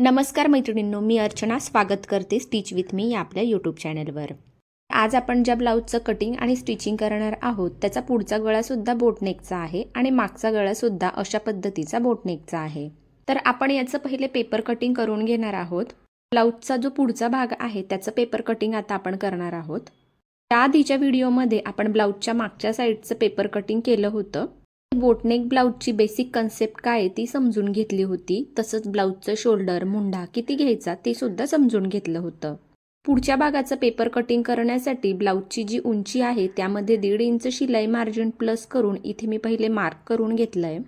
नमस्कार मैत्रिणींनो मी अर्चना स्वागत करते स्टिच विथ मी या आपल्या यूट्यूब चॅनलवर आज आपण ज्या ब्लाऊजचं कटिंग आणि स्टिचिंग करणार आहोत त्याचा पुढचा गळासुद्धा बोटनेकचा आहे आणि मागचा गळासुद्धा अशा पद्धतीचा बोटनेकचा आहे. तर आपण याचं पहिले पेपर कटिंग करून घेणार आहोत. ब्लाऊजचा जो पुढचा भाग आहे त्याचं पेपर कटिंग आता आपण करणार आहोत. त्याआधीच्या व्हिडिओमध्ये आपण ब्लाऊजच्या मागच्या साईडचं पेपर कटिंग केलं होतं. बोटनेक ब्लाऊजची बेसिक कन्सेप्ट काय आहे ती समजून घेतली होती. तसंच ब्लाऊजचं शोल्डर मुंडा किती घ्यायचा ते सुद्धा समजून घेतलं होतं. पुढच्या भागाचं पेपर कटिंग करण्यासाठी ब्लाऊजची जी उंची आहे त्यामध्ये दीड इंच शिलाई मार्जिन प्लस करून इथे मी पहिले मार्क करून घेतलं आहे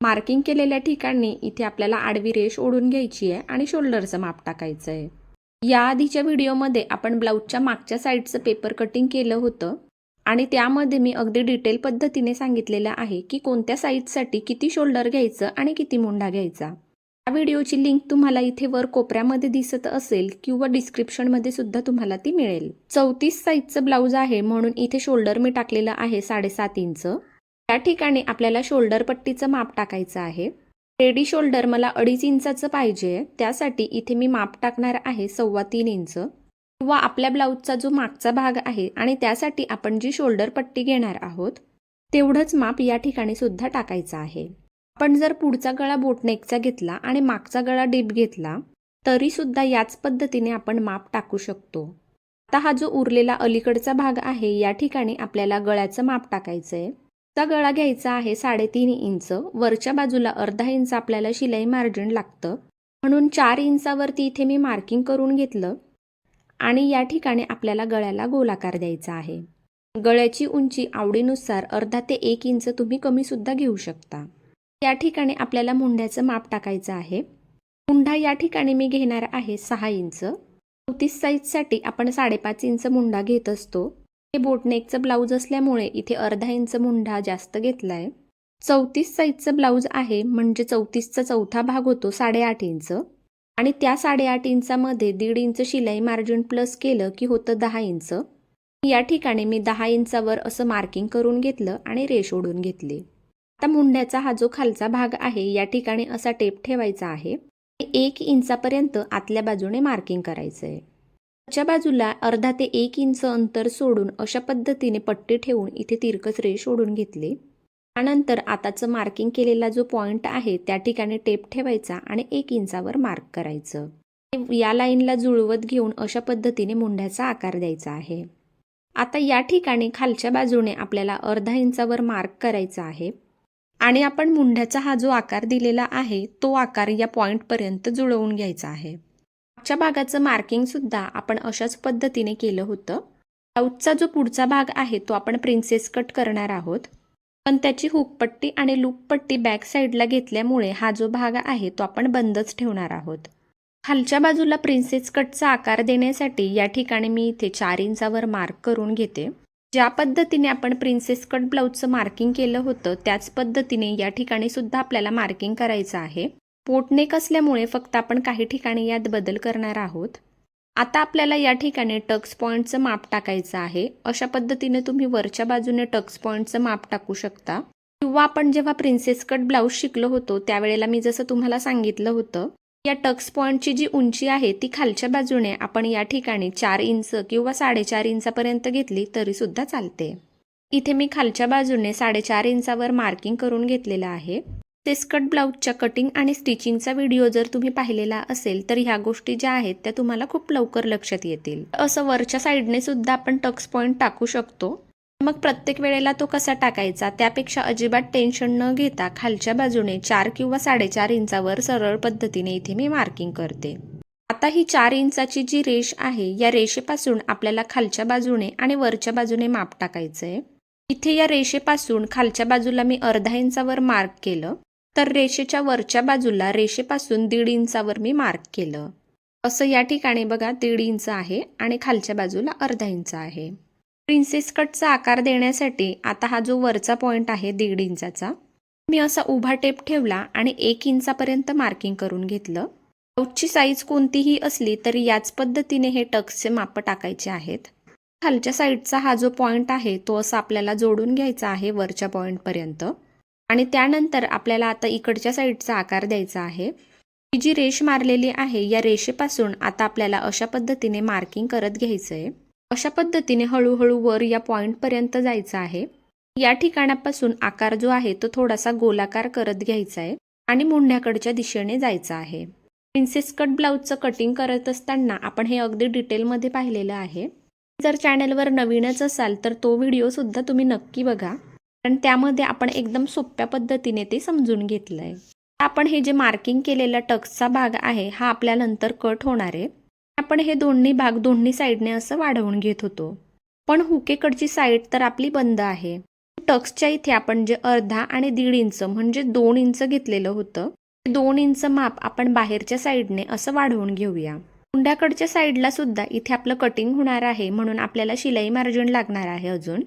मार्किंग केलेल्या ठिकाणी इथे आपल्याला आडवी रेष ओढून घ्यायची आहे आणि शोल्डरचं माप टाकायचं आहे या आधीच्या व्हिडिओमध्ये आपण ब्लाऊजच्या मागच्या साईडचं पेपर कटिंग केलं होतं. आणि त्यामध्ये मी अगदी डिटेल पद्धतीने सांगितलेलं आहे की कोणत्या साईजसाठी किती शोल्डर घ्यायचं आणि किती मुंडा घ्यायचा. या व्हिडिओची लिंक तुम्हाला इथे वर कोपऱ्यामध्ये दिसत असेल किंवा डिस्क्रिप्शनमध्ये सुद्धा तुम्हाला ती मिळेल. चौतीस साईजचं ब्लाऊज आहे म्हणून इथे शोल्डर मी टाकलेलं आहे साडेसात इंच. त्या ठिकाणी आपल्याला शोल्डर पट्टीचं माप टाकायचं आहे. रेडी शोल्डर मला अडीच इंचाचं पाहिजे त्यासाठी इथे मी माप टाकणार आहे सव्वा तीन इंच. किंवा आपल्या ब्लाऊजचा जो मागचा भाग आहे आणि त्यासाठी आपण जी शोल्डर पट्टी घेणार आहोत तेवढंच माप या ठिकाणी सुद्धा टाकायचं आहे. आपण जर पुढचा गळा बोटनेकचा घेतला आणि मागचा गळा डीप घेतला तरी सुद्धा याच पद्धतीने आपण माप टाकू शकतो. आता हा जो उरलेला अलीकडचा भाग आहे या ठिकाणी आपल्याला गळ्याचं माप टाकायचं आहे चा गळा घ्यायचा आहे साडेतीन इंच वरच्या बाजूला अर्धा इंच आपल्याला शिलाई मार्जिन लागतं. म्हणून चार इंचावरती इथे मी मार्किंग करून घेतलं. आणि या ठिकाणी आपल्याला गळ्याला गोलाकार द्यायचा आहे. गळ्याची उंची आवडीनुसार अर्धा ते एक इंच तुम्ही कमीसुद्धा घेऊ शकता. या ठिकाणी आपल्याला मुंड्याचं माप टाकायचं आहे. मुंढा या ठिकाणी मी घेणार आहे सहा इंच. चौतीस साईजसाठी आपण साडेपाच इंच मुंडा घेत असतो. हे बोटनेकचं ब्लाऊज असल्यामुळे इथे अर्धा इंच मुंडा जास्त घेतला आहे चौतीस साईजचं ब्लाऊज आहे म्हणजे चौतीसचा चौथा भाग होतो साडेआठ इंच. आणि त्या साडेआठ इंचामध्ये दीड इंच शिलाई मार्जिन प्लस केलं की होतं दहा इंच. या ठिकाणी मी दहा इंचावर असं मार्किंग करून घेतलं आणि रेष ओढून घेतली. आता मुंड्याचा हा जो खालचा भाग आहे या ठिकाणी असा टेप ठेवायचा आहे. एक इंचापर्यंत आतल्या बाजूने मार्किंग करायचं आहे वरच्या बाजूला अर्धा ते एक इंच अंतर सोडून अशा पद्धतीने पट्टी ठेवून इथे तिरकस रेष ओढून घेतली. त्यानंतर आताचं मार्किंग केलेला जो पॉईंट आहे त्या ठिकाणी टेप ठेवायचा आणि एक इंचावर मार्क करायचं. या लाईनला जुळवत घेऊन अशा पद्धतीने मुंड्याचा आकार द्यायचा आहे. आता या ठिकाणी खालच्या बाजूने आपल्याला अर्धा इंचावर मार्क करायचा आहे. आणि आपण मुंड्याचा हा जो आकार दिलेला आहे तो आकार या पॉईंटपर्यंत जुळवून घ्यायचा आहे. मागच्या भागाचं मार्किंगसुद्धा आपण अशाच पद्धतीने केलं होतं. ब्लाऊजचा जो पुढचा भाग आहे तो आपण प्रिन्सेस कट करणार आहोत. पण त्याची हुकपट्टी आणि लूपपट्टी बॅक साईडला घेतल्यामुळे हा जो भाग आहे तो आपण बंदच ठेवणार आहोत. खालच्या बाजूला प्रिन्सेस कटचा आकार देण्यासाठी या ठिकाणी मी इथे चार इंचावर मार्क करून घेते. ज्या पद्धतीने आपण प्रिन्सेस कट ब्लाऊजचं मार्किंग केलं होतं त्याच पद्धतीने या ठिकाणी सुद्धा आपल्याला मार्किंग करायचं आहे. पोटनेक असल्यामुळे फक्त आपण काही ठिकाणी यात बदल करणार आहोत. आता आपल्याला या ठिकाणी टक्स पॉईंटचं माप टाकायचं आहे. अशा पद्धतीने तुम्ही वरच्या बाजूने टक्स पॉईंटचं माप टाकू शकता. किंवा आपण जेव्हा प्रिन्सेस कट ब्लाऊज शिकलो होतो त्यावेळेला मी जसं तुम्हाला सांगितलं होतं या टक्स पॉईंटची जी उंची आहे ती खालच्या बाजूने आपण या ठिकाणी चार इंच किंवा साडेचार इंचापर्यंत घेतली तरी सुद्धा चालते. इथे मी खालच्या बाजूने साडेचार इंचावर मार्किंग करून घेतलेलं आहे. ते स्कट ब्लाऊजच्या कटिंग आणि स्टिचिंगचा व्हिडिओ जर तुम्ही पाहिलेला असेल तर ह्या गोष्टी ज्या आहेत त्या तुम्हाला खूप लवकर लक्षात येतील. असं वरच्या साईडने सुद्धा आपण टक्स पॉईंट टाकू शकतो. मग प्रत्येक वेळेला तो कसा टाकायचा त्यापेक्षा अजिबात टेन्शन न घेता खालच्या बाजूने चार किंवा साडेचार इंचावर सरळ पद्धतीने इथे मी मार्किंग करते. आता ही चार इंचाची जी रेष आहे या रेषेपासून आपल्याला खालच्या बाजूने आणि वरच्या बाजूने माप टाकायचं आहे इथे या रेषेपासून खालच्या बाजूला मी अर्धा इंचावर मार्क केलं. तर रेषेच्या वरच्या बाजूला रेषेपासून दीड इंचावर मी मार्क केलं. असं या ठिकाणी बघा दीड इंच आहे आणि खालच्या बाजूला अर्धा इंच आहे. प्रिन्सेस कटचा आकार देण्यासाठी आता हा जो वरचा पॉईंट आहे दीड इंचाचा मी असा उभा टेप ठेवला आणि एक इंचापर्यंत मार्किंग करून घेतलं. ब्लाऊजची साईज कोणतीही असली तरी याच पद्धतीने हे टक्सचे माप टाकायचे आहेत. खालच्या साईडचा हा जो पॉईंट आहे तो असा आपल्याला जोडून घ्यायचा आहे वरच्या पॉईंटपर्यंत आणि त्यानंतर आपल्याला आता इकडच्या साईडचा आकार द्यायचा आहे. ही जी रेष मारलेली आहे या रेषेपासून आता आपल्याला अशा पद्धतीने मार्किंग करत घ्यायचं आहे अशा पद्धतीने हळूहळू वर या पॉईंटपर्यंत जायचं आहे. या ठिकाणापासून आकार जो आहे तो थोडासा गोलाकार करत घ्यायचा आहे आणि मुंढ्याकडच्या दिशेने जायचं आहे. प्रिन्सेस कट ब्लाऊजचं कटिंग करत असताना आपण हे अगदी डिटेलमध्ये पाहिलेलं आहे. जर चॅनलवर नवीनच असाल तर तो व्हिडिओसुद्धा तुम्ही नक्की बघा. कारण त्यामध्ये आपण एकदम सोप्या पद्धतीने ते समजून घेतलं आहे आपण हे जे मार्किंग केलेला टक्सचा भाग आहे हा आपल्या नंतर कट होणार आहे. आपण हे दोन्ही भाग दोन्ही साईडने असं वाढवून घेत होतो. पण हुकेकडची साईड तर आपली बंद आहे. टक्सच्या इथे आपण जे अर्धा आणि दीड इंच म्हणजे दोन इंच घेतलेलं होतं ते दोन इंच माप आपण बाहेरच्या साईडने असं वाढवून घेऊया. कुंड्याकडच्या साईडला सुद्धा इथे आपलं कटिंग होणार आहे म्हणून आपल्याला शिलाई मार्जिन लागणार आहे अजून.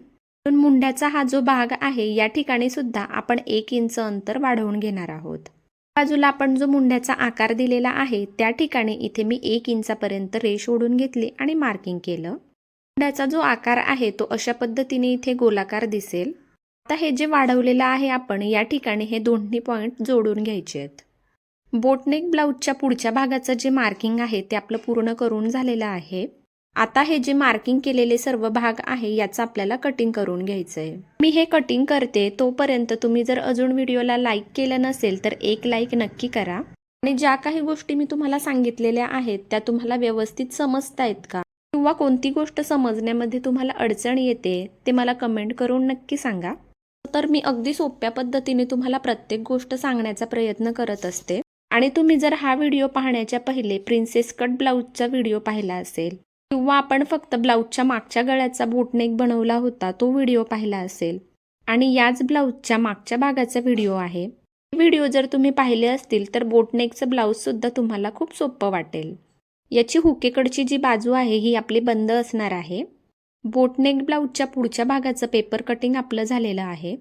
पण मुंड्याचा हा जो भाग आहे या ठिकाणी सुद्धा आपण एक इंच अंतर वाढवून घेणार आहोत. बाजूला आपण जो मुंड्याचा आकार दिलेला आहे त्या ठिकाणी इथे मी एक इंचापर्यंत रेष ओढून घेतली आणि मार्किंग केलं. मुंड्याचा जो आकार आहे तो अशा पद्धतीने इथे गोलाकार दिसेल. आता हे जे वाढवलेलं आहे आपण या ठिकाणी हे दोन्ही पॉईंट जोडून घ्यायचे आहेत. बोटनेक ब्लाऊजच्या पुढच्या भागाचं जे मार्किंग आहे ते आपलं पूर्ण करून झालेलं आहे. आता हे जे मार्किंग केलेले सर्व भाग आहे याचं आपल्याला कटिंग करून घ्यायचं आहे मी हे कटिंग करते तोपर्यंत तुम्ही जर अजून व्हिडिओला लाईक केलं नसेल तर एक लाईक नक्की करा. आणि ज्या काही गोष्टी मी तुम्हाला सांगितलेल्या आहेत त्या तुम्हाला व्यवस्थित समजतायत का? किंवा कोणती गोष्ट समजण्यामध्ये तुम्हाला अडचण येते ते मला कमेंट करून नक्की सांगा. तर मी अगदी सोप्या पद्धतीने तुम्हाला प्रत्येक गोष्ट सांगण्याचा प्रयत्न करत असते. आणि तुम्ही जर हा व्हिडिओ पाहण्याच्या पहिले प्रिन्सेस कट ब्लाऊजचा व्हिडिओ पाहिला असेल किंवा आपण फक्त ब्लाऊजच्या मागच्या गळ्याचा बोटनेक बनवला होता तो व्हिडिओ पाहिला असेल. आणि याच ब्लाऊजच्या मागच्या भागाचा व्हिडिओ आहे. व्हिडिओ जर तुम्ही पाहिले असतील तर बोटनेकचं ब्लाऊजसुद्धा तुम्हाला खूप सोपं वाटेल. याची हुकेकडची जी बाजू आहे ही आपली बंद असणार आहे. बोटनेक ब्लाऊजच्या पुढच्या भागाचं पेपर कटिंग आपलं झालेलं आहे.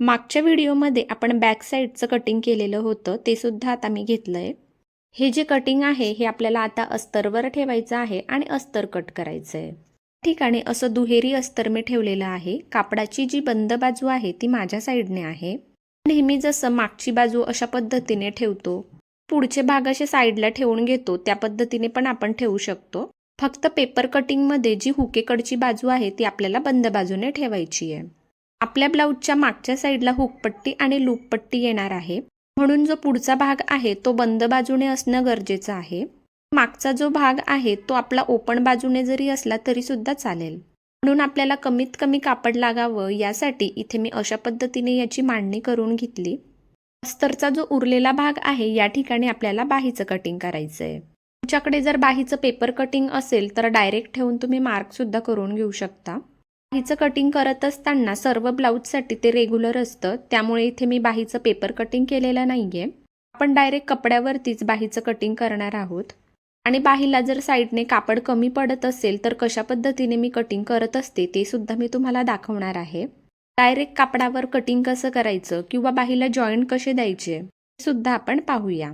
मागच्या व्हिडिओमध्ये आपण बॅक साईडचं कटिंग केलेलं होतं ते सुद्धा आता मी घेतलं आहे हे जे कटिंग आहे हे आपल्याला आता अस्तरवर ठेवायचं आहे आणि अस्तर कट करायचं आहे ठिकाणी असं दुहेरी अस्तर मी ठेवलेलं आहे. कापडाची जी बंद बाजू आहे ती माझ्या साईडने आहे. नेहमी जसं मागची बाजू अशा पद्धतीने ठेवतो. पुढचे भाग असे साईडला ठेवून घेतो त्या पद्धतीने पण आपण ठेवू शकतो. फक्त पेपर कटिंगमध्ये जी हुकेकडची बाजू आहे ती आपल्याला बंद बाजूने ठेवायची आहे. आपल्या ब्लाऊजच्या मागच्या साईडला हुकपट्टी आणि लूपपट्टी येणार आहे. म्हणून जो पुढचा भाग आहे तो बंद बाजूने असणं गरजेचं आहे. मागचा जो भाग आहे तो आपला ओपन बाजूने जरी असला तरी सुद्धा चालेल. म्हणून आपल्याला कमीत कमी कापड लागावं यासाठी इथे मी अशा पद्धतीने याची मांडणी करून घेतली. अस्तरचा जो उरलेला भाग आहे या ठिकाणी आपल्याला बाहीचं कटिंग करायचं आहे तुमच्याकडे जर बाहीचं पेपर कटिंग असेल तर डायरेक्ट ठेवून तुम्ही मार्कसुद्धा करून घेऊ शकता. बाहीचं कटिंग करत असताना सर्व ब्लाऊजसाठी ते रेग्युलर असतं. त्यामुळे इथे मी बाहीचं पेपर कटिंग केलेलं नाही आहे आपण डायरेक्ट कपड्यावरतीच बाहीचं कटिंग करणार आहोत. आणि बाहीला जर साईडने कापड कमी पडत असेल तर कशा पद्धतीने मी कटिंग करत असते ते सुद्धा मी तुम्हाला दाखवणार आहे. डायरेक्ट कापडावर कटिंग कसं करायचं किंवा बाहीला जॉईंट कसे द्यायचे सुद्धा आपण पाहूया.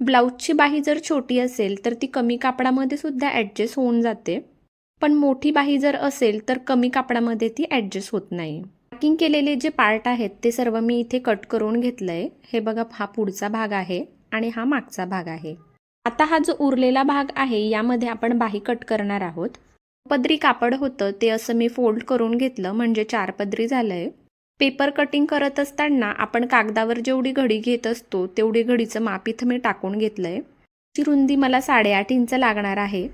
ब्लाऊजची बाही जर छोटी असेल तर ती कमी कापडामध्ये सुद्धा ॲडजस्ट होऊन जाते. पण मोठी बाही जर असेल तर कमी कापडामध्ये ती ॲडजस्ट होत नाही. मार्किंग केलेले जे पार्ट आहेत ते सर्व मी इथे कट करून घेतलं आहे हे बघा हा पुढचा भाग आहे आणि हा मागचा भाग आहे. आता हा जो उरलेला भाग आहे यामध्ये आपण बाही कट करणार आहोत. पदरी कापड होतं ते असं मी फोल्ड करून घेतलं म्हणजे चार पदरी झालं आहे पेपर कटिंग करत असताना आपण कागदावर जेवढी घडी घेत असतो तेवढी घडीचं माप इथं मी टाकून घेतलं आहे ची रुंदी मला साडेआठ इंच लागणार आहे.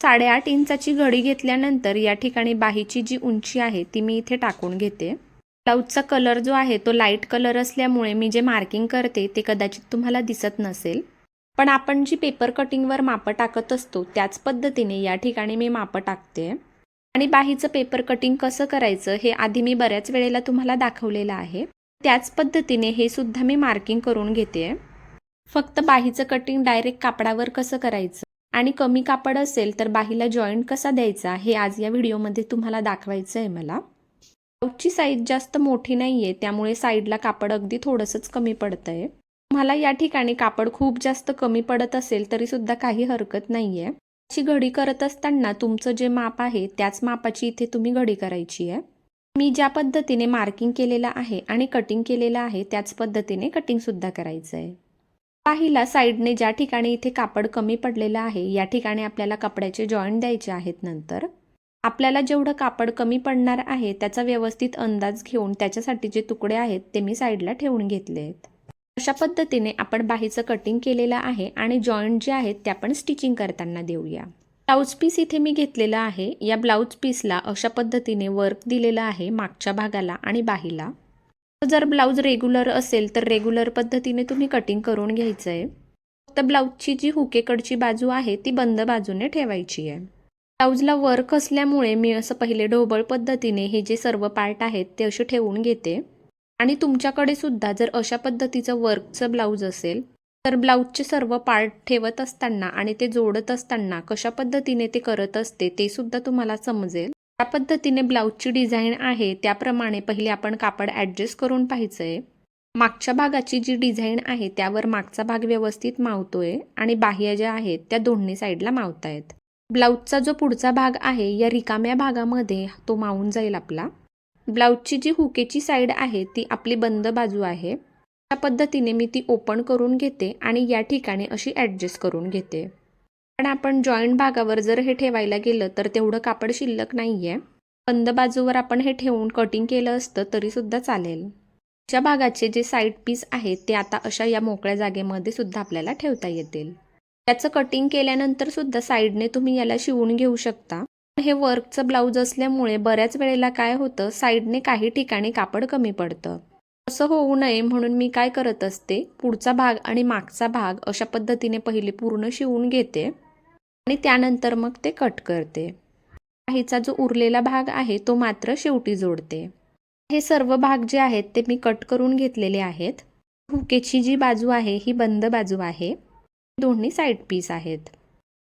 साडेआठ इंचाची घडी घेतल्यानंतर या ठिकाणी बाहीची जी उंची आहे ती मी इथे टाकून घेते. ब्लाऊजचा कलर जो आहे तो लाइट कलर असल्यामुळे मी जे मार्किंग करते ते कदाचित तुम्हाला दिसत नसेल. पण आपण जी पेपर कटिंगवर मापं टाकत असतो त्याच पद्धतीने या ठिकाणी मी मापं टाकते. आणि बाहीचं पेपर कटिंग कसं करायचं हे आधी मी बऱ्याच वेळेला तुम्हाला दाखवलेलं आहे. त्याच पद्धतीने हे सुद्धा मी मार्किंग करून घेते. फक्त बाहीचं कटिंग डायरेक्ट कापडावर कसं करायचं? आणि कमी कापड असेल तर बाहीला जॉईंट कसा द्यायचा? हे आज या व्हिडिओमध्ये तुम्हाला दाखवायचं आहे मला. ब्लाऊजची साईज जास्त मोठी नाही आहे त्यामुळे साईडला कापड अगदी थोडंसंच कमी पडतं आहे तुम्हाला या ठिकाणी कापड खूप जास्त कमी पडत असेल तरीसुद्धा काही हरकत नाही आहे अशी घडी करत असताना तुमचं जे माप आहे त्याच मापाची इथे तुम्ही घडी करायची आहे मी ज्या पद्धतीने मार्किंग केलेलं आहे आणि कटिंग केलेलं आहे त्याच पद्धतीने कटिंगसुद्धा करायचं आहे पाहिला साईडने ज्या ठिकाणी इथे कापड कमी पडलेलं आहे या ठिकाणी आपल्याला कपड्याचे जॉईंट द्यायचे आहेत नंतर. आपल्याला जेवढं कापड कमी पडणार आहे त्याचा व्यवस्थित अंदाज घेऊन त्याच्यासाठी जे तुकडे आहेत ते मी साईडला ठेवून घेतले आहेत. अशा पद्धतीने आपण बाहीचं कटिंग केलेलं आहे आणि जॉईंट जे आहेत ते आपण स्टिचिंग करताना देऊया. ब्लाऊज पीस इथे मी घेतलेला आहे. या ब्लाऊज पीसला अशा पद्धतीने वर्क दिलेलं आहे मागच्या भागाला आणि बाहीला. जर ब्लाऊज रेग्युलर असेल तर रेग्युलर पद्धतीने तुम्ही कटिंग करून घ्यायचं आहे फक्त ब्लाऊजची जी हुकेकडची बाजू आहे ती बंद बाजूने ठेवायची आहे. ब्लाऊजला वर्क असल्यामुळे मी असं पहिले ढोबळ पद्धतीने हे जे सर्व पार्ट आहेत ते असे ठेवून घेते. आणि तुमच्याकडे सुद्धा जर अशा पद्धतीचं वर्कचं ब्लाऊज असेल तर ब्लाऊजचे सर्व पार्ट ठेवत असताना आणि ते जोडत असताना कशा पद्धतीने ते करत असते ते सुद्धा तुम्हाला समजेल. ज्या पद्धतीने ब्लाऊजची डिझाईन आहे त्याप्रमाणे पहिले आपण कापड ॲडजस्ट करून पाहायचं आहे मागच्या भागाची जी डिझाईन आहे त्यावर मागचा भाग व्यवस्थित मावतोय आणि बाह्य ज्या आहेत त्या दोन्ही साईडला मावतायत. ब्लाऊजचा जो पुढचा भाग आहे या रिकाम्या भागामध्ये तो मावून जाईल आपला. ब्लाऊजची जी हुकेची साईड आहे ती आपली बंद बाजू आहे. त्या पद्धतीने मी ती ओपन करून घेते आणि या ठिकाणी अशी ॲडजस्ट करून घेते. पण आपण जॉईंट भागावर जर हे ठेवायला गेलं तर तेवढं कापड शिल्लक नाही आहे बंद बाजूवर आपण हे ठेवून कटिंग केलं असतं तरीसुद्धा चालेल. च्या भागाचे जे साईड पीस आहेत ते आता अशा या मोकळ्या जागेमध्ये सुद्धा आपल्याला ठेवता येतील. त्याचं कटिंग केल्यानंतर सुद्धा साईडने तुम्ही याला शिवून घेऊ शकता. हे वर्कचं ब्लाऊज असल्यामुळे बऱ्याच वेळेला काय होतं साईडने काही ठिकाणी कापड कमी पडतं. असं होऊ नये म्हणून मी काय करत असते पुढचा भाग आणि मागचा भाग अशा पद्धतीने पहिले पूर्ण शिवून घेते. आणि त्यानंतर मग ते कट करते. काहीचा जो उरलेला भाग आहे तो मात्र शेवटी जोडते. हे सर्व भाग जे आहेत ते मी कट करून घेतलेले आहेत. हुकेची जी बाजू आहे ही बंद बाजू आहे. दोन्ही साईड पीस आहेत.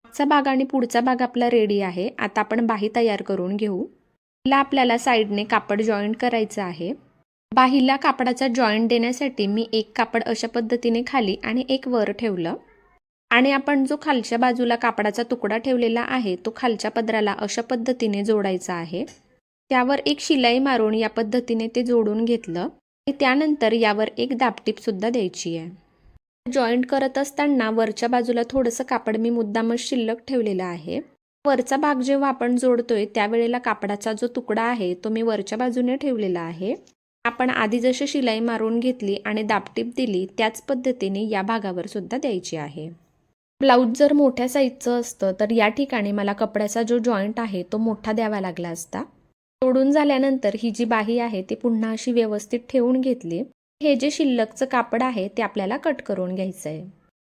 मागचा भाग आणि पुढचा भाग आपला रेडी आहे. आता आपण बाही तयार करून घेऊ. तिला आपल्याला साईडने कापड जॉईंट करायचं आहे. बाहीला कापडाचा जॉईंट देण्यासाठी मी एक कापड अशा पद्धतीने खाली आणि एक वर ठेवलं. आणि आपण जो खालच्या बाजूला कापडाचा तुकडा ठेवलेला आहे तो खालच्या पदराला अशा पद्धतीने जोडायचा आहे. त्यावर एक शिलाई मारून या पद्धतीने ते जोडून घेतलं. आणि त्यानंतर यावर एक दाबटीपसुद्धा द्यायची आहे. जॉईंट करत असताना वरच्या बाजूला थोडंसं कापड मी मुद्दामच शिल्लक ठेवलेलं आहे. वरचा भाग जेव्हा आपण जोडतोय त्यावेळेला कापडाचा जो तुकडा आहे तो मी वरच्या बाजूने ठेवलेला आहे. आपण आधी जशी शिलाई मारून घेतली आणि दापटीप दिली त्याच पद्धतीने या भागावर सुद्धा द्यायची आहे. ब्लाऊज जर मोठ्या साईजचं असतं तर या ठिकाणी मला कपड्याचा जो जॉईंट आहे तो मोठा द्यावा लागला असता. तोडून झाल्यानंतर ही जी बाही आहे ती पुन्हा अशी व्यवस्थित ठेवून घेतली. हे जे शिल्लकचं कापड आहे ते आपल्याला कट करून घ्यायचं आहे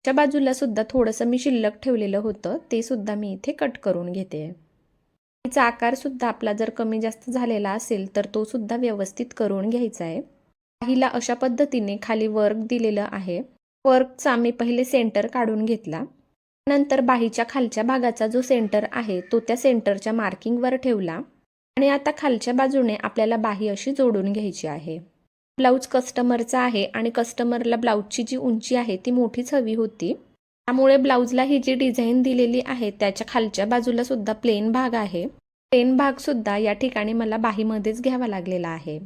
च्या बाजूला सुद्धा थोडंसं मी शिल्लक ठेवलेलं होतं ते सुद्धा मी इथे कट करून घेते. तिचा आकार सुद्धा आपला जर कमी जास्त झालेला असेल तर तो सुद्धा व्यवस्थित करून घ्यायचा आहे बाहीला अशा पद्धतीने खाली वर्क दिलेलं आहे. वर्कचा मी पहिले सेंटर काढून घेतला. नंतर बाहीच्या खालच्या भागाचा जो सेंटर आहे तो त्या सेंटरच्या मार्किंगवर ठेवला. आणि आता खालच्या बाजूने आपल्याला बाही अशी जोडून घ्यायची आहे. ब्लाऊज कस्टमरचा आहे आणि कस्टमरला ब्लाऊजची जी उंची आहे ती मोठीच हवी होती. त्यामुळे ब्लाऊजला ही जी डिझाईन दिलेली आहे त्याच्या खालच्या बाजूला सुद्धा प्लेन भाग आहे. प्लेन भाग सुद्धा या ठिकाणी मला बाहीमध्येच घ्यावा लागलेला आहे.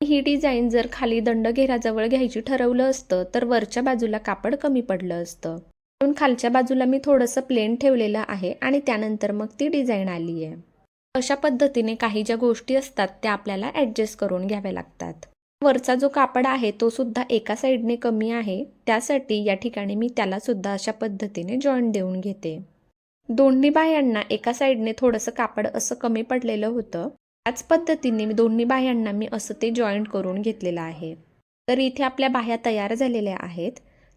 ही डिझाईन जर खाली दंडघेराजवळ घ्यायची ठरवलं असतं तर वरच्या बाजूला कापड कमी पडलं असतं. म्हणून खालच्या बाजूला मी थोडंसं प्लेन ठेवलेलं आहे आणि त्यानंतर मग ती डिझाईन आली आहे अशा पद्धतीने काही ज्या गोष्टी असतात त्या आपल्याला ॲडजस्ट करून घ्याव्या लागतात. वरचा जो कापड आहे तो सुद्धा एका साईडने कमी आहे. त्यासाठी या ठिकाणी मी त्याला सुद्धा अशा पद्धतीने जॉईंट देऊन घेते. दोन्ही बायांना एका साईडने थोडंसं कापड असं कमी पडलेलं होतं. त्याच पद्धतीने मी दोन्ही बाह्यांना मी असं ते जॉईंट करून घेतलेलं आहे. तर इथे आपल्या बाह्या तयार झालेल्या आहेत.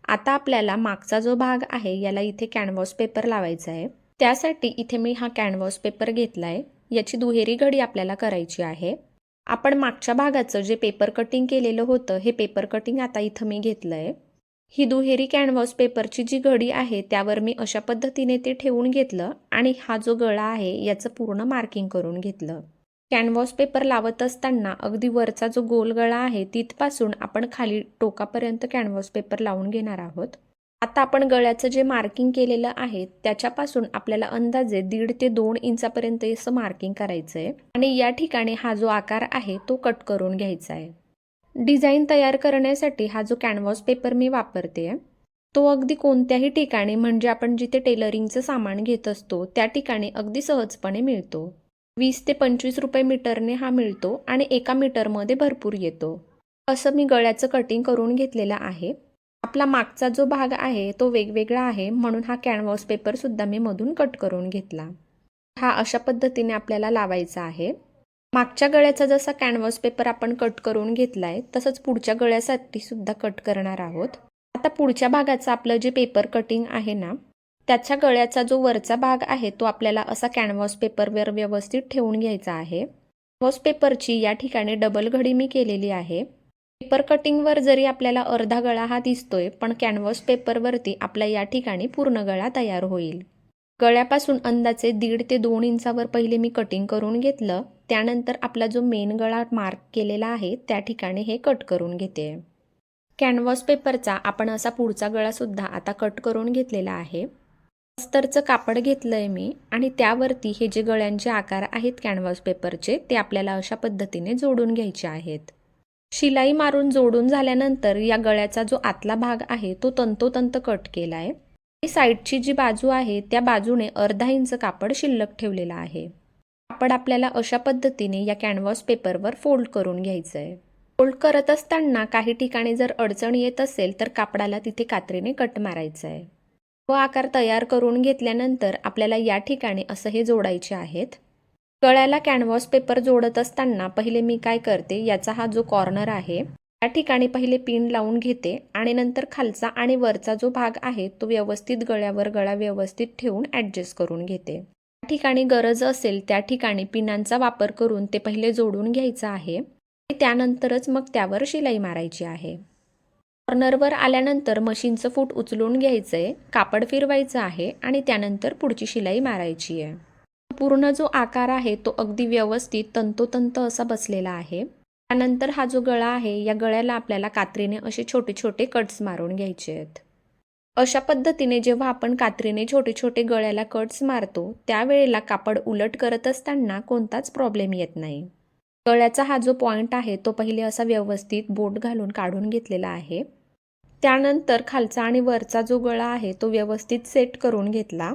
आता आपल्याला मागचा जो भाग आहे याला इथे कॅनव्हॉस पेपर लावायचा आहे. त्यासाठी इथे मी हा कॅनव्हॉस पेपर घेतला आहे याची दुहेरी घडी आपल्याला करायची आहे. आपण मागच्या भागाचं जे पेपर कटिंग केलेलं होतं हे पेपर कटिंग आता इथं मी घेतलं आहे ही दुहेरी कॅनव्हास पेपरची जी घडी आहे त्यावर मी अशा पद्धतीने ते ठेवून घेतलं आणि हा जो गळा आहे याचं पूर्ण मार्किंग करून घेतलं. कॅनव्हास पेपर लावत असताना अगदी वरचा जो गोल गळा आहे तिथपासून आपण खाली टोकापर्यंत कॅनव्हास पेपर लावून घेणार आहोत. आता आपण गळ्याचं जे मार्किंग केलेलं आहे त्याच्यापासून आपल्याला अंदाजे दीड ते दोन इंचापर्यंत असं मार्किंग करायचं आहे आणि या ठिकाणी हा जो आकार आहे तो कट करून घ्यायचा आहे. डिझाईन तयार करण्यासाठी हा जो कॅनव्हास पेपर मी वापरते तो अगदी कोणत्याही ठिकाणी म्हणजे आपण जिथे टेलरिंगचं सामान घेत असतो त्या ठिकाणी अगदी सहजपणे मिळतो. वीस ते पंचवीस रुपये मीटरने हा मिळतो आणि एका मीटरमध्ये भरपूर येतो. असं मी गळ्याचं कटिंग करून घेतलेलं आहे. आपला मागचा जो भाग आहे तो वेगवेगळा आहे म्हणून हा कॅनव्हास पेपरसुद्धा मी मधून कट करून घेतला. हा अशा पद्धतीने आपल्याला लावायचा आहे. मागच्या गळ्याचा जसा कॅनव्हास पेपर आपण कट करून घेतलाय तसंच पुढच्या गळ्यासाठी सुद्धा कट करणार आहोत. आता पुढच्या भागाचं आपलं जे पेपर कटिंग आहे ना त्याच्या गळ्याचा जो वरचा भाग आहे तो आपल्याला असा कॅनव्हास पेपरवर व्यवस्थित ठेवून घ्यायचा आहे. कॅनव्हास पेपरची या ठिकाणी डबल घडी मी केलेली आहे. पेपर कटिंगवर जरी आपल्याला अर्धा गळा हा दिसतोय पण कॅनव्हास पेपरवरती आपल्या या ठिकाणी पूर्ण गळा तयार होईल. गळ्यापासून अंदाजे दीड ते दोन इंचावर पहिले मी कटिंग करून घेतलं. त्यानंतर आपला जो मेन गळा मार्क केलेला आहे त्या ठिकाणी हे कट करून घेते. कॅनव्हास पेपरचा आपण असा पुढचा गळासुद्धा आता कट करून घेतलेला आहे. अस्तरचं कापड घेतलं आहे मी आणि त्यावरती हे जे गळ्यांचे आकार आहेत कॅनव्हास पेपरचे ते आपल्याला अशा पद्धतीने जोडून घ्यायचे आहेत. शिलाई मारून जोडून झाल्यानंतर या गळ्याचा जो आतला भाग आहे तो तंतोतंत कट केला आहे आणि साईडची जी बाजू आहे त्या बाजूने अर्धा इंच कापड शिल्लक ठेवलेला आहे. कापड आपल्याला अशा पद्धतीने या कॅनव्हास पेपरवर फोल्ड करून घ्यायचं आहे फोल्ड करत असताना काही ठिकाणी जर अडचण येत असेल तर कापडाला तिथे कात्रीने कट मारायचं आहे व आकार तयार करून घेतल्यानंतर आपल्याला या ठिकाणी असं हे जोडायचे आहेत. गळ्याला कॅनव्हास पेपर जोडत असताना पहिले मी काय करते याचा हा जो कॉर्नर आहे त्या ठिकाणी पहिले पिन लावून घेते आणि नंतर खालचा आणि वरचा जो भाग आहे तो व्यवस्थित गळ्यावर गळा व्यवस्थित ठेवून ॲडजस्ट करून घेते. त्या ठिकाणी गरज असेल त्या ठिकाणी पिनांचा वापर करून ते पहिले जोडून घ्यायचं आहे. आणि त्यानंतरच मग त्यावर शिलाई मारायची आहे. कॉर्नरवर आल्यानंतर मशीनचं फूट उचलून घ्यायचं आहे कापड फिरवायचं आहे आणि त्यानंतर पुढची शिलाई मारायची आहे. पूर्ण जो आकार आहे तो अगदी व्यवस्थित तंतोतंत असा बसलेला आहे. त्यानंतर हा जो गळा आहे या गळ्याला आपल्याला कात्रीने असे छोटे छोटे कट्स मारून घ्यायचे आहेत. अशा पद्धतीने जेव्हा आपण कात्रीने छोटे छोटे गळ्याला कट्स मारतो त्यावेळेला कापड उलट करत असताना कोणताच प्रॉब्लेम येत नाही. गळ्याचा हा जो पॉईंट आहे तो पहिले असा व्यवस्थित बोट घालून काढून घेतलेला आहे. त्यानंतर खालचा आणि वरचा जो गळा आहे तो व्यवस्थित सेट करून घेतला.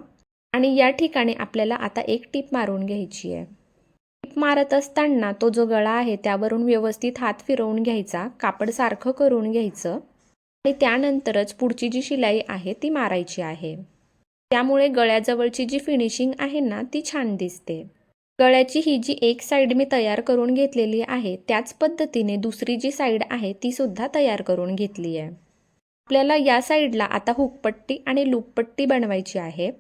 आणि या ठिकाणी आपल्याला आता एक टीप मारून घ्यायची आहे. टीप मारत असताना तो जो गळा आहे त्यावरून व्यवस्थित हात फिरवून घ्यायचा कापड सारखं करून घ्यायचं. आणि त्यानंतरच पुढची जी शिलाई आहे ती मारायची आहे. त्यामुळे गळ्याजवळची जी फिनिशिंग आहे ना ती छान दिसते. गळ्याची ही जी एक साईड मी तयार करून घेतलेली आहे त्याच पद्धतीने दुसरी जी साईड आहे ती सुद्धा तयार करून घेतली आहे. आपल्याला या साईडला आता हुकपट्टी आणि लूपपट्टी बनवायची आहे.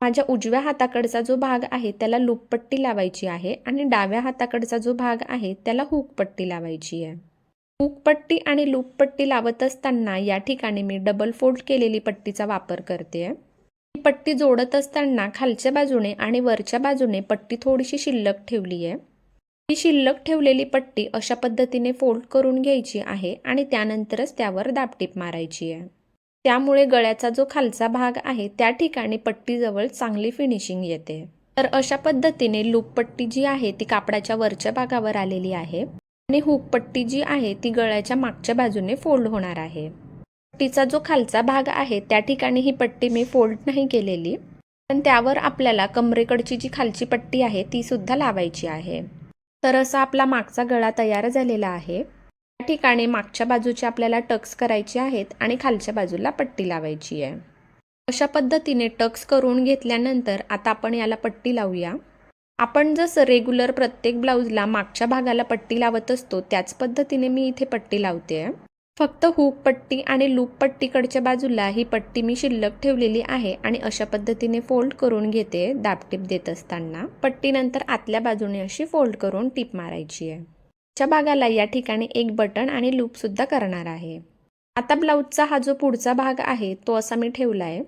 माझ्या उजव्या हाताकडचा जो भाग आहे त्याला लूपपट्टी लावायची आहे आणि डाव्या हाताकडचा जो भाग आहे त्याला हुकपट्टी लावायची आहे. हुकपट्टी आणि लूपपट्टी लावत असताना या ठिकाणी मी डबल फोल्ड केलेली पट्टीचा वापर करते. ही पट्टी जोडत असताना खालच्या बाजूने आणि वरच्या बाजूने पट्टी थोडीशी शिल्लक ठेवली आहे ही शिल्लक ठेवलेली पट्टी अशा पद्धतीने फोल्ड करून घ्यायची आहे आणि त्यानंतरच त्यावर दाबटीप मारायची आहे. त्यामुळे गळ्याचा जो खालचा भाग आहे त्या ठिकाणी पट्टीजवळ चांगली फिनिशिंग येते. तर अशा पद्धतीने लूपपट्टी जी आहे ती कापडाच्या वरच्या भागावर आलेली आहे आणि हुकपट्टी जी आहे ती गळ्याच्या मागच्या बाजूने फोल्ड होणार आहे. पट्टीचा जो खालचा भाग आहे त्या ठिकाणी ही पट्टी मी फोल्ड नाही केलेली पण त्यावर आपल्याला कमरेकडची जी खालची पट्टी आहे ती सुद्धा लावायची आहे. तर असा आपला मागचा गळा तयार झालेला आहे. या ठिकाणी मागच्या बाजूचे आपल्याला टक्स करायचे आहेत आणि खालच्या बाजूला पट्टी लावायची आहे. अशा पद्धतीने टक्स करून घेतल्यानंतर आता आपण याला पट्टी लावूया. आपण जसं रेग्युलर प्रत्येक ब्लाऊजला मागच्या भागाला पट्टी लावत असतो त्याच पद्धतीने मी इथे पट्टी लावते आहे फक्त हुक पट्टी आणि लूप पट्टीकडच्या बाजूला ही पट्टी मी शिल्लक ठेवलेली आहे आणि अशा पद्धतीने फोल्ड करून घेते दाबटीप देत असताना. पट्टीनंतर आतल्या बाजूने अशी फोल्ड करून टीप मारायची आहे. च्या भागाला या ठिकाणी एक बटन आणि लूपसुद्धा करणार आहे. आता ब्लाऊजचा हा जो पुढचा भाग आहे तो असा मी ठेवला आहे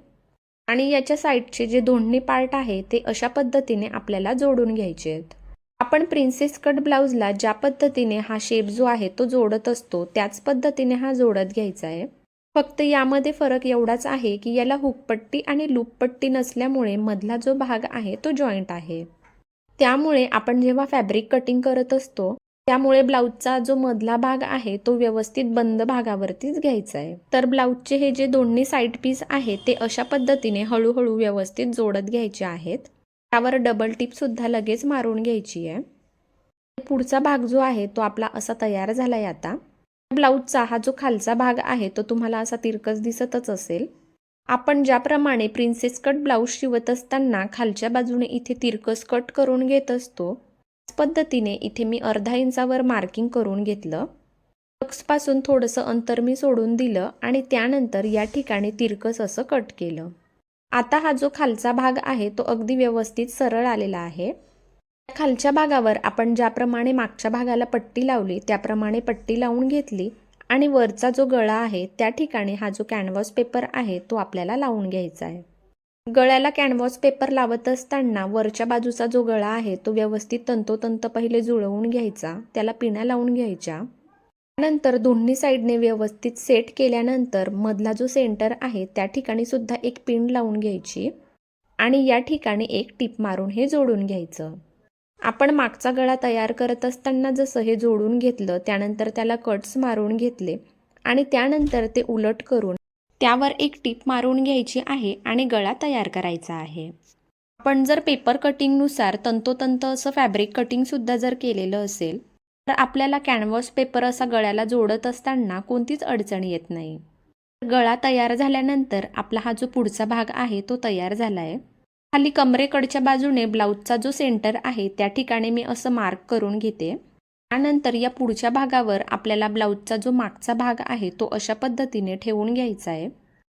आणि याच्या साईडचे जे दोन्ही पार्ट आहे ते अशा पद्धतीने आपल्याला जोडून घ्यायचे आहेत. आपण प्रिन्सेस कट ब्लाऊजला ज्या पद्धतीने हा शेप जो आहे तो जोडत असतो त्याच पद्धतीने हा जोडत घ्यायचा आहे. फक्त यामध्ये फरक एवढाच आहे की याला हुकपट्टी आणि लूपपट्टी नसल्यामुळे मधला जो भाग आहे तो जॉईंट आहे. त्यामुळे आपण जेव्हा फॅब्रिक कटिंग करत असतो त्यामुळे ब्लाऊजचा जो मधला भाग आहे तो व्यवस्थित बंद भागावरतीच घ्यायचा आहे. तर ब्लाऊजचे हे जे दोन्ही साईड पीस आहे ते अशा पद्धतीने हळूहळू व्यवस्थित जोडत घ्यायचे आहेत. त्यावर डबल टिपसुद्धा लगेच मारून घ्यायची आहे पुढचा भाग जो आहे तो आपला असा तयार झाला आहे आता. ब्लाऊजचा हा जो खालचा भाग आहे तो तुम्हाला असा तिरकस दिसतच असेल. आपण ज्याप्रमाणे प्रिन्सेस कट ब्लाऊज शिवत असताना खालच्या बाजूने इथे तिरकस कट करून घेत असतो त्याच पद्धतीने इथे मी अर्धा इंचावर मार्किंग करून घेतलं. टक्सपासून थोडंसं अंतर मी सोडून दिलं आणि त्यानंतर या ठिकाणी तिरकस असं कट केलं. आता हा जो खालचा भाग आहे तो अगदी व्यवस्थित सरळ आलेला आहे. खालच्या भागावर आपण ज्याप्रमाणे मागच्या भागाला पट्टी लावली त्याप्रमाणे पट्टी लावून घेतली आणि वरचा जो गळा आहे त्या ठिकाणी हा जो कॅनव्हास पेपर आहे तो आपल्याला लावून घ्यायचा आहे. गळ्याला कॅनव्हास पेपर लावत असताना वरच्या बाजूचा जो गळा आहे तो व्यवस्थित तंतोतंत पहिले जुळवून घ्यायचा त्याला पिण्या लावून घ्यायच्या. नंतर दोन्ही साईडने व्यवस्थित सेट केल्यानंतर मधला जो सेंटर आहे त्या ठिकाणी सुद्धा एक पिन लावून घ्यायची आणि या ठिकाणी एक टीप मारून हे जोडून घ्यायचं. आपण मागचा गळा तयार करत असताना जसं हे जोडून घेतलं त्यानंतर त्याला कट्स मारून घेतले आणि त्यानंतर ते उलट करून त्यावर एक टीप मारून घ्यायची आहे आणि गळा तयार करायचा आहे. आपण जर पेपर कटिंगनुसार तंतोतंत असं फॅब्रिक कटिंगसुद्धा जर केलेलं असेल तर आपल्याला कॅनव्हस पेपर असा गळ्याला जोडत असताना कोणतीच अडचण येत नाही. गळा तयार झाल्यानंतर आपला हा जो पुढचा भाग आहे तो तयार झाला आहे खाली कमरेकडच्या बाजूने ब्लाऊजचा जो सेंटर आहे त्या ठिकाणी मी असं मार्क करून घेते. त्यानंतर या पुढच्या भागावर आपल्याला ब्लाऊजचा जो मागचा भाग आहे तो अशा पद्धतीने ठेवून घ्यायचा आहे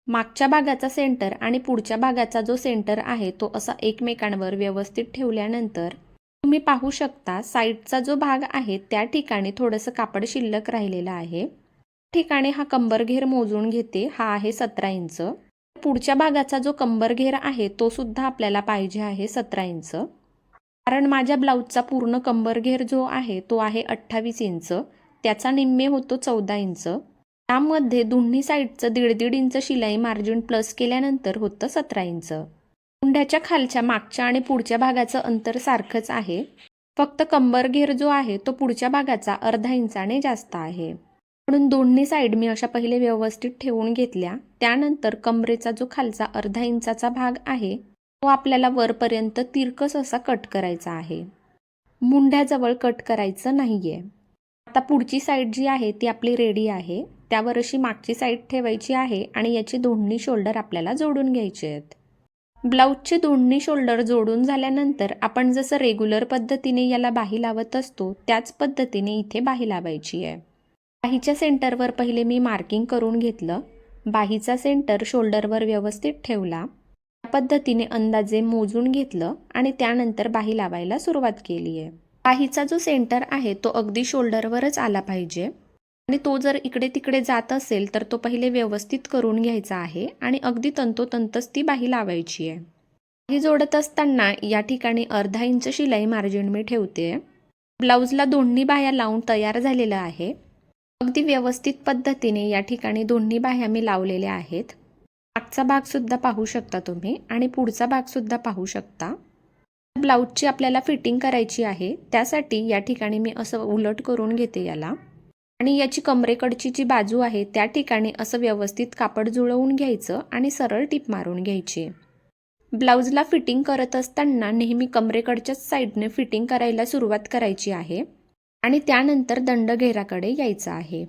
मागच्या भागाचा सेंटर आणि पुढच्या भागाचा जो सेंटर आहे तो असा एकमेकांवर व्यवस्थित ठेवल्यानंतर तुम्ही पाहू शकता साईडचा जो भाग आहे त्या ठिकाणी थोडंसं कापड शिल्लक राहिलेलं आहे. ठिकाणी हा कंबर घेर मोजून घेते हा आहे सतरा इंच. पुढच्या भागाचा जो कंबर घेर आहे तो सुद्धा आपल्याला पाहिजे आहे सतरा इंच. कारण माझ्या ब्लाऊजचा पूर्ण कंबर घेर जो आहे तो आहे अठ्ठावीस इंच. त्याचा निम्मे होतो चौदा इंच. त्यामध्ये दोन्ही साईडचं दीड दीड इंच शिलाई मार्जिन प्लस केल्यानंतर होतं सतरा इंच. मुंड्याच्या खालच्या मागच्या आणि पुढच्या भागाचं अंतर सारखंच आहे. फक्त कंबर घेर जो आहे तो पुढच्या भागाचा अर्धा इंचाने जास्त आहे. म्हणून दोन्ही साईड मी अशा पहिले व्यवस्थित ठेवून घेतल्या. त्यानंतर कमरेचा जो खालचा अर्धा इंचाचा भाग आहे तो आपल्याला वरपर्यंत तिरकस असा कट करायचा आहे. मुंड्याजवळ कट करायचं नाही आहे आता पुढची साईड जी आहे ती आपली रेडी आहे. त्यावर अशी मागची साईड ठेवायची आहे आणि याची दोन्ही शोल्डर आपल्याला जोडून घ्यायचे आहेत. ब्लाऊजचे दोन्ही शोल्डर जोडून झाल्यानंतर आपण जसं रेग्युलर पद्धतीने याला बाही लावत असतो त्याच पद्धतीने इथे बाही लावायची आहे. बाहीच्या सेंटरवर पहिले मी मार्किंग करून घेतलं. बाहीचा सेंटर शोल्डरवर व्यवस्थित ठेवला. त्या पद्धतीने अंदाजे मोजून घेतलं आणि त्यानंतर बाही लावायला सुरुवात केली आहे. बाहीचा जो सेंटर आहे तो अगदी शोल्डरवरच आला पाहिजे. आणि तो जर इकडे तिकडे जात असेल तर तो पहिले व्यवस्थित करून घ्यायचा आहे आणि अगदी तंतोतंतच ती बाही लावायची आहे. बाही जोडत असताना या ठिकाणी अर्धा इंच शिलाई मार्जिन मी ठेवते. ब्लाऊजला दोन्ही बाह्या लावून तयार झालेलं आहे. अगदी व्यवस्थित पद्धतीने या ठिकाणी दोन्ही बाह्या मी लावलेल्या आहेत. मागचा भागसुद्धा पाहू शकता तुम्ही आणि पुढचा भागसुद्धा पाहू शकता. ब्लाऊजची आपल्याला फिटिंग करायची आहे त्यासाठी या ठिकाणी मी असं उलट करून घेते याला. आणि याची कमरेकडची जी बाजू आहे त्या ठिकाणी असं व्यवस्थित कापड जुळवून घ्यायचं आणि सरळ टीप मारून घ्यायची. ब्लाऊजला फिटिंग करत असताना नेहमी कमरेकडच्याच साईडने फिटिंग करायला सुरुवात करायची आहे आणि त्यानंतर दंडघेराकडे यायचं आहे.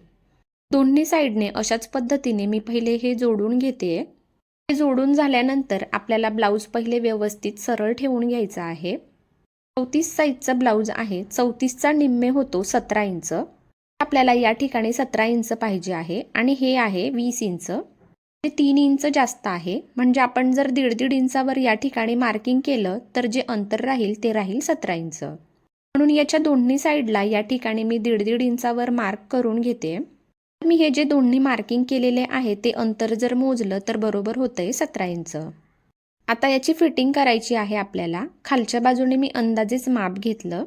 दोन्ही साईडने अशाच पद्धतीने मी पहिले हे जोडून घेते. हे जोडून झाल्यानंतर आपल्याला ब्लाऊज पहिले व्यवस्थित सरळ ठेवून घ्यायचा आहे. चौतीस साईजचा ब्लाऊज आहे. चौतीसचा निम्मे होतो सतरा इंच. आपल्याला या ठिकाणी सतरा इंच पाहिजे आहे आणि हे आहे वीस इंच. जे तीन इंच जास्त आहे म्हणजे आपण जर दीड दीड इंचावर या ठिकाणी मार्किंग केलं तर जे अंतर राहील ते राहील सतरा इंच. म्हणून याच्या दोन्ही साईडला या ठिकाणी मी दीड दीड इंचावर मार्क करून घेते. मी हे जे दोन्ही मार्किंग केलेले आहे ते अंतर जर मोजलं तर बरोबर होतंय सतरा इंच. आता याची फिटिंग करायची आहे आपल्याला. खालच्या बाजूने मी अंदाजेच माप घेतलं.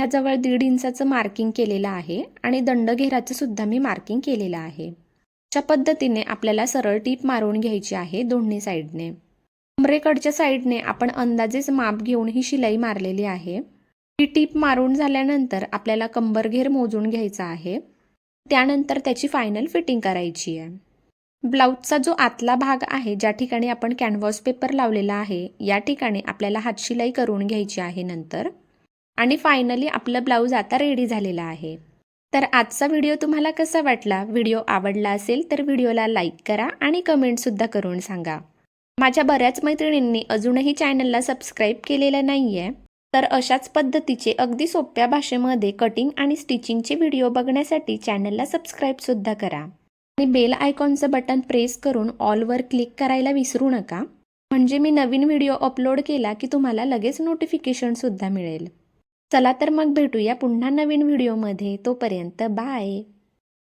ह्याजवळ दीड इंचाचं मार्किंग केलेलं आहे आणि दंडघेराचं सुद्धा मी मार्किंग केलेलं आहे. अशा पद्धतीने आपल्याला सरळ टीप मारून घ्यायची आहे दोन्ही साईडने. कमरेकडच्या साईडने आपण अंदाजेच माप घेऊन ही शिलाई मारलेली आहे. ही टीप मारून झाल्यानंतर आपल्याला कंबरघेर मोजून घ्यायचा आहे. त्यानंतर त्याची फायनल फिटिंग करायची आहे. ब्लाऊजचा जो आतला भाग आहे ज्या ठिकाणी आपण कॅनव्हास पेपर लावलेला आहे या ठिकाणी आपल्याला हातशिलाई करून घ्यायची आहे नंतर. आणि फायनली आपलं ब्लाऊज आता रेडी झालेला आहे. तर आजचा व्हिडिओ तुम्हाला कसा वाटला? व्हिडिओ आवडला असेल तर व्हिडिओला लाईक करा आणि कमेंटसुद्धा करून सांगा. माझ्या बऱ्याच मैत्रिणींनी अजूनही चॅनलला सबस्क्राईब केलेलं नाही आहे तर अशाच पद्धतीचे अगदी सोप्या भाषेमध्ये कटिंग आणि स्टिचिंगचे व्हिडिओ बघण्यासाठी चॅनलला सबस्क्राईबसुद्धा करा. आणि बेल आयकॉनचं बटन प्रेस करून ऑलवर क्लिक करायला विसरू नका. म्हणजे मी नवीन व्हिडिओ अपलोड केला की तुम्हाला लगेच नोटिफिकेशनसुद्धा मिळेल. चला तर मग भेटूया पुन्हा नवीन व्हिडिओमध्ये. तोपर्यंत बाय.